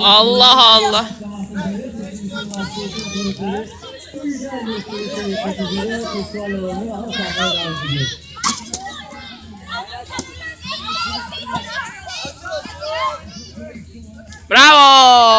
Allah Allah. Bravo.